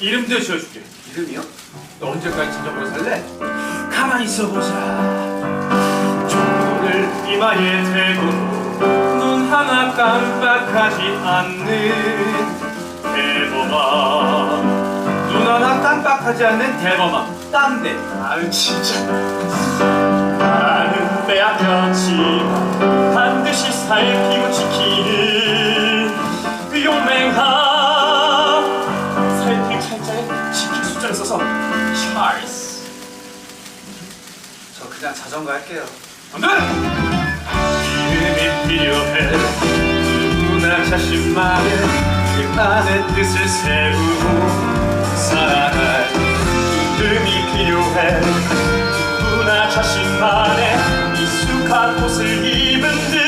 이름도 지어줄게. 이름이요? 너 언제까지 진정으로 살래? 가만히 있어보자. 종을 이마에 대고 눈 하나 깜빡하지 않는 대범아. 눈 하나 깜빡하지 않는 대범아. 딴데. 아유 진짜. 나는 빼앗겼지만 반드시 살피 저 그냥 자전거 할게요. 안 돼! 이름이 필요해 누구나 자신만의 그 안의 뜻을 세우고 살아갈 이름이 필요해 누구나 자신만의 익숙한 옷을 입은 듯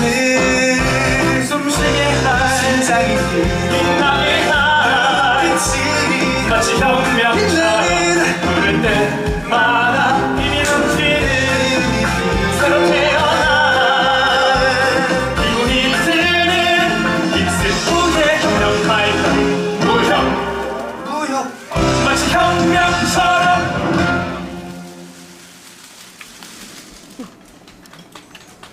time